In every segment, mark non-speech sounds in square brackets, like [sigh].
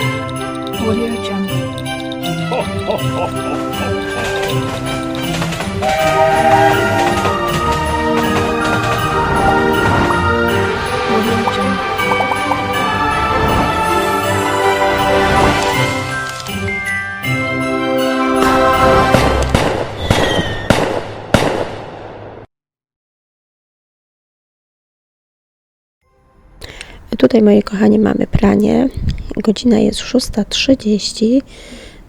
Audio Jungle. Audio Jungle. Tutaj, moi kochani, mamy pranie. Godzina jest 6.30.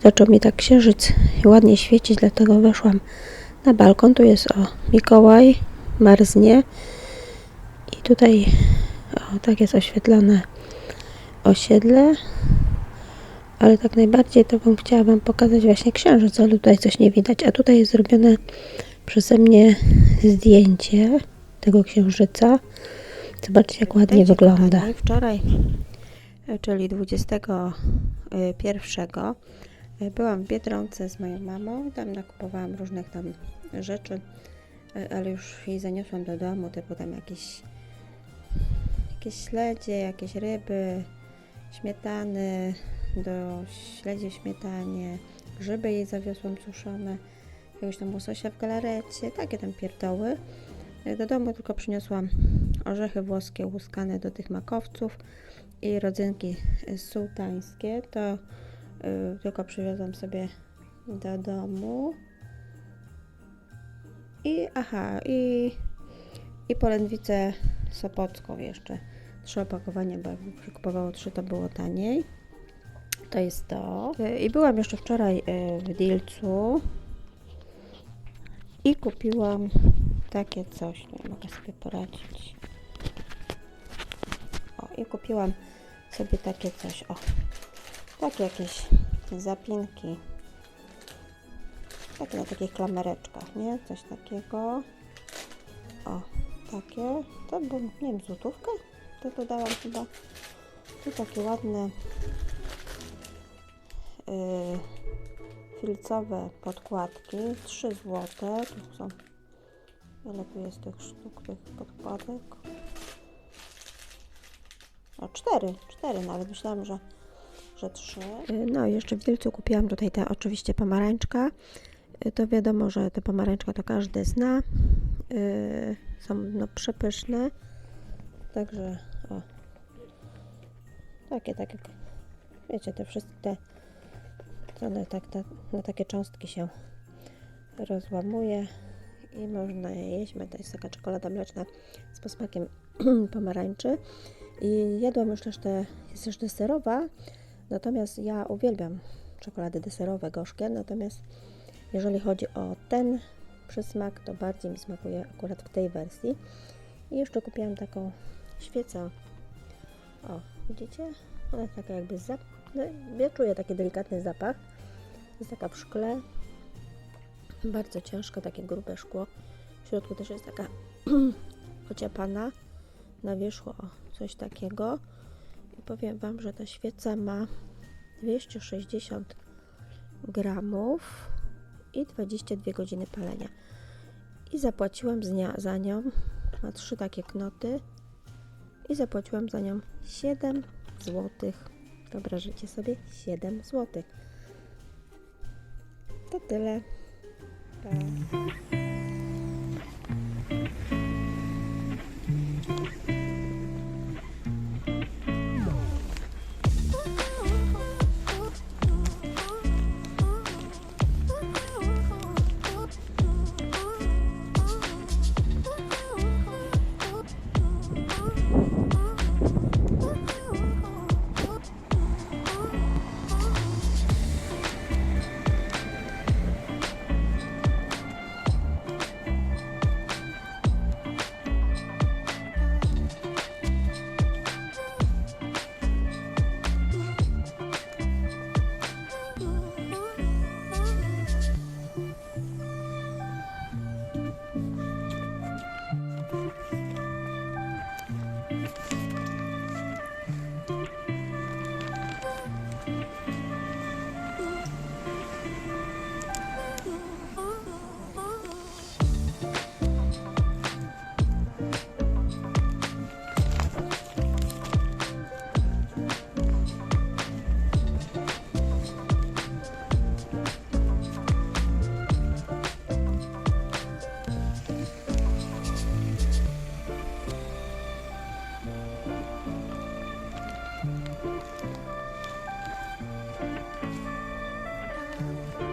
Zaczął mi tak księżyc ładnie świecić, dlatego weszłam na balkon. Tu jest o Mikołaj, marznie. I tutaj o, tak jest oświetlone osiedle. Ale tak najbardziej to bym chciała Wam pokazać właśnie księżyc, ale tutaj coś nie widać. A tutaj jest zrobione przeze mnie zdjęcie tego księżyca. Zobaczcie, jak ładnie Witajcie, wygląda. kochani. Wczoraj, czyli 21, e, byłam w Biedronce z moją mamą. Tam nakupowałam różnych tam rzeczy, e, ale już jej zaniosłam do domu, typu tam jakieś, jakieś śledzie, jakieś ryby, śmietany, do śledzie w śmietanie, grzyby jej zawiosłam suszone, jakiegoś tam łososia w galarecie, takie tam pierdoły. E, Do domu tylko przyniosłam orzechy włoskie łuskane do tych makowców i rodzynki y, sułtańskie. To y, tylko przywiozłam sobie do domu. I aha, i, i polędwicę sopocką jeszcze. Trzy opakowania, bo jakby przykupowało trzy, to było taniej. To jest to. Y, I byłam jeszcze wczoraj y, w Dilcu i kupiłam takie coś, nie mogę sobie poradzić. O, i kupiłam sobie takie coś, o, takie jakieś zapinki. Takie na takich klamereczkach, nie? Coś takiego. O, takie. To był, nie wiem, złotówkę? To to dałam chyba. Tu takie ładne yy, filcowe podkładki. 3 złote. Tu są Ile tu jest tych sztuk, tych podkładek? O, cztery, cztery nawet. Myślałam, że, że trzy. No i jeszcze w Wielcu kupiłam tutaj te oczywiście pomarańczka. Y, To wiadomo, że te pomarańczka to każdy zna. Yy, są no przepyszne. Także o. Takie, tak jak wiecie, te wszystkie te, one tak, tak, na takie cząstki się rozłamuje i można je jeść. To jest taka czekolada mleczna z posmakiem [clears throat] pomarańczy. I jadłam już też te, jest też deserowa, natomiast ja uwielbiam czekolady deserowe, gorzkie, natomiast jeżeli chodzi o ten przysmak, to bardziej mi smakuje akurat w tej wersji. I jeszcze kupiłam taką świecę. O, widzicie? Ona jest taka jakby zap... No, ja czuję taki delikatny zapach. Jest taka w szkle, bardzo ciężko, takie grube szkło. W środku też jest taka [clears throat] ociepana. Na wierzchu o, coś takiego. I powiem Wam, że ta świeca ma 260 gramów i 22 godziny palenia. I zapłaciłam za nią, ma trzy takie knoty i zapłaciłam za nią 7 zł. Wyobraźcie sobie 7 zł. To tyle. Pa. Bye.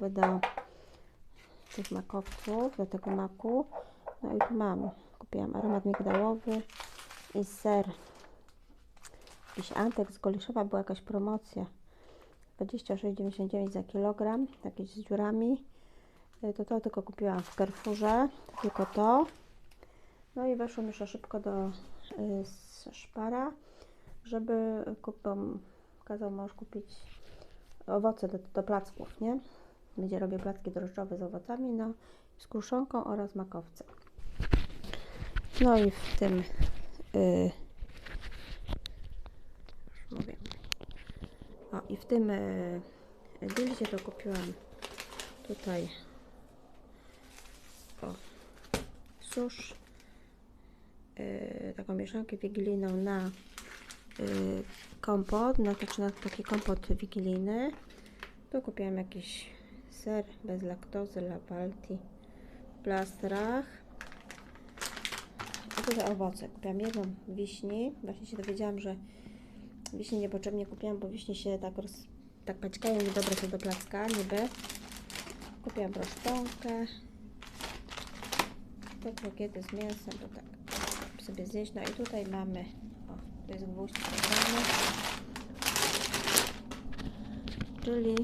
Do tych makowców, do tego maku. No i tu mam, kupiłam aromat migdałowy i ser. Jakiś Antek z Goliszowa, była jakaś promocja. 26,99 za kilogram, jakieś z dziurami. Y, To to tylko kupiłam w Carrefourze, tylko to. No i weszłam jeszcze szybko do y, szpara, żeby kupił, kazał mąż kupić owoce do, do placków, nie? Będzie robił placki drożdżowe z owocami, no, z kruszonką oraz makowcem. No i w tym y, już mówię. O, i w tym y, dildzie to kupiłam tutaj o, susz, y, taką mieszankę wigilijną na y, kompot, na, znaczy na taki kompot wigilijny. Tu kupiłam jakiś ser bez laktozy, lapalti w plastrach. A tutaj owoce. Kupiłam jedną wiśni. Właśnie się dowiedziałam, że wiśni niepotrzebnie kupiłam, bo wiśnie się tak, roz, tak paćkają, niedobre są do placka, niby. Kupiłam broszczonkę. Te krokiety z mięsem, to tak sobie zjeść. No i tutaj mamy, o, to jest gwóźdź czyli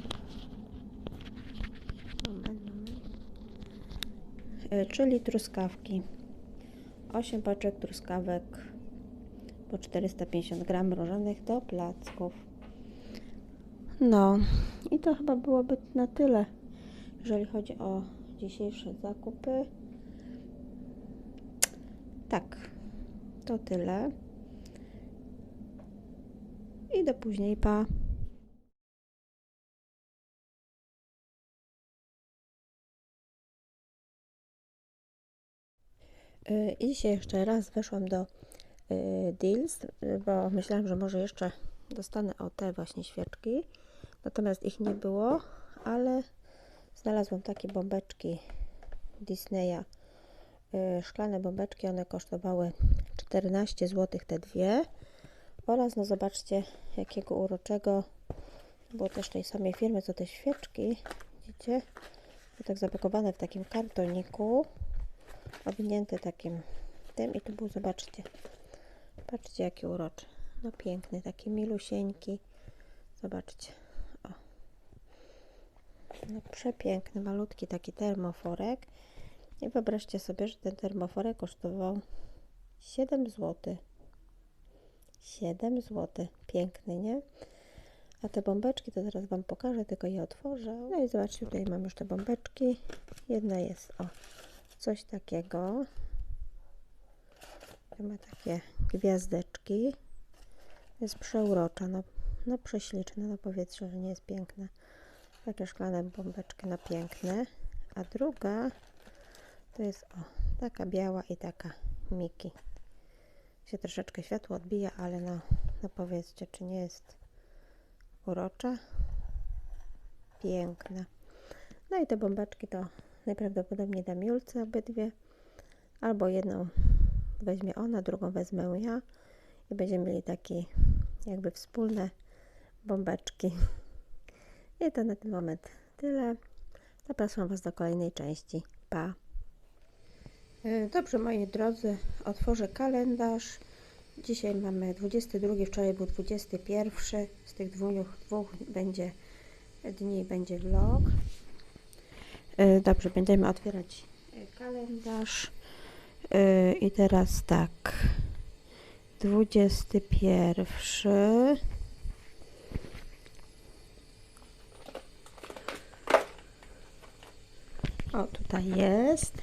moment, moment. E, czyli truskawki. 8 paczek truskawek po 450 gram mrożonych do placków. No i to chyba byłoby na tyle, jeżeli chodzi o dzisiejsze zakupy. Tak, to tyle. I do później, pa. I dzisiaj jeszcze raz weszłam do y, Deals, y, bo myślałam, że może jeszcze dostanę o te właśnie świeczki. Natomiast ich nie było, ale znalazłam takie bombeczki Disneya. y, Szklane bombeczki, one kosztowały 14 zł te dwie. Oraz no zobaczcie jakiego uroczego, było też tej samej firmy co te świeczki. Widzicie? Tak zapakowane w takim kartoniku owinięty takim tym i tu był, zobaczcie patrzcie jaki uroczy no piękny, taki milusieńki zobaczcie o. no przepiękny, malutki taki termoforek i wyobraźcie sobie, że ten termoforek kosztował 7 zł 7 zł piękny, nie? A te bombeczki to zaraz Wam pokażę, tylko je otworzę. No i zobaczcie, tutaj mam już te bombeczki. Jedna jest, o, coś takiego. To ma takie gwiazdeczki. Jest przeurocza, no, no prześliczna, no powiedzcie, że nie jest piękna. Takie szklane bombeczki, no piękne. A druga to jest, o, taka biała i taka Miki. Się troszeczkę światło odbija, ale no, no powiedzcie, czy nie jest urocza? Piękna. No i te bombeczki to najprawdopodobniej dam Julce obydwie. Albo jedną weźmie ona, drugą wezmę ja. I będziemy mieli takie jakby wspólne bombeczki. I to na ten moment tyle. Zapraszam Was do kolejnej części. Pa! E, Dobrze, moi drodzy, otworzę kalendarz. Dzisiaj mamy 22, wczoraj był 21. Z tych dwóch, dwóch będzie dni będzie vlog. E, Dobrze, będziemy otwierać e, kalendarz. E, I teraz tak. 21. O, tutaj jest.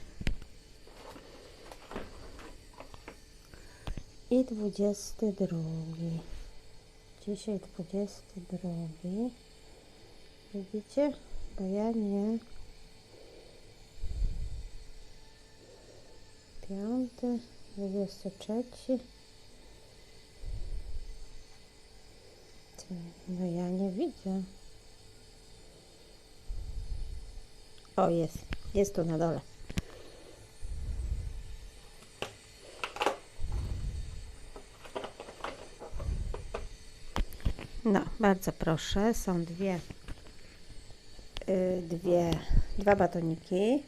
I 22. Dzisiaj 22. Widzicie? Bo ja nie. Piąty, 23. Ty, No ja nie widzę. O, jest. Jest tu na dole. No, bardzo proszę. Są dwie y, dwie, dwa batoniki.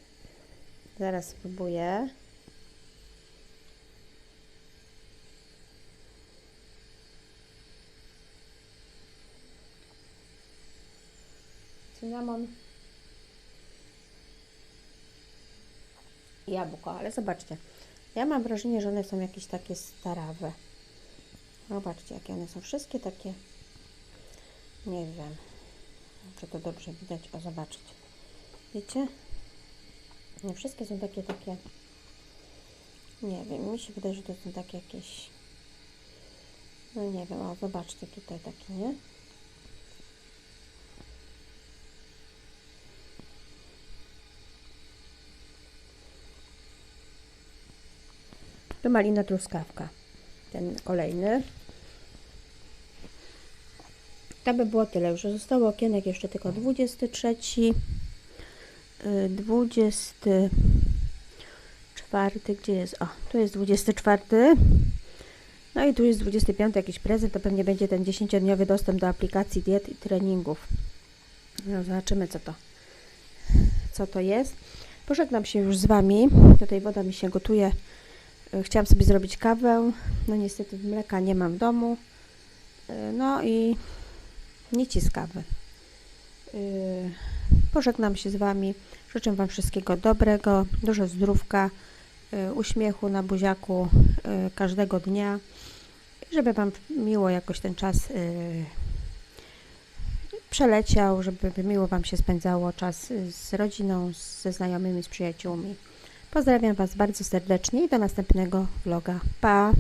Zaraz spróbuję. Cynamon. Jabłko, ale zobaczcie. Ja mam wrażenie, że one są jakieś takie starawe. Zobaczcie, jakie one są. Wszystkie takie. Nie wiem, czy to dobrze widać. O, zobaczcie. Wiecie? Nie, wszystkie są takie, takie. Nie wiem, mi się wydaje, że to są takie jakieś. No nie wiem, o, zobaczcie tutaj taki, nie? To malina truskawka. Ten kolejny. To by było tyle. Już zostało okienek jeszcze tylko 23, y, 24, gdzie jest? O, tu jest 24. No i tu jest 25 jakiś prezent, to pewnie będzie ten 10-dniowy dostęp do aplikacji diet i treningów. No, zobaczymy co to, co to jest. Pożegnam się już z Wami. Tutaj woda mi się gotuje. Y, Chciałam sobie zrobić kawę. No niestety mleka nie mam w domu. Y, No i nic z kawy. Yy, Pożegnam się z Wami. Życzę Wam wszystkiego dobrego, dużo zdrówka, uśmiechu na buziaku każdego dnia. Żeby Wam miło jakoś ten czas przeleciał, żeby miło Wam się spędzało czas z rodziną, ze znajomymi, z przyjaciółmi. Pozdrawiam Was bardzo serdecznie i do następnego vloga. Pa!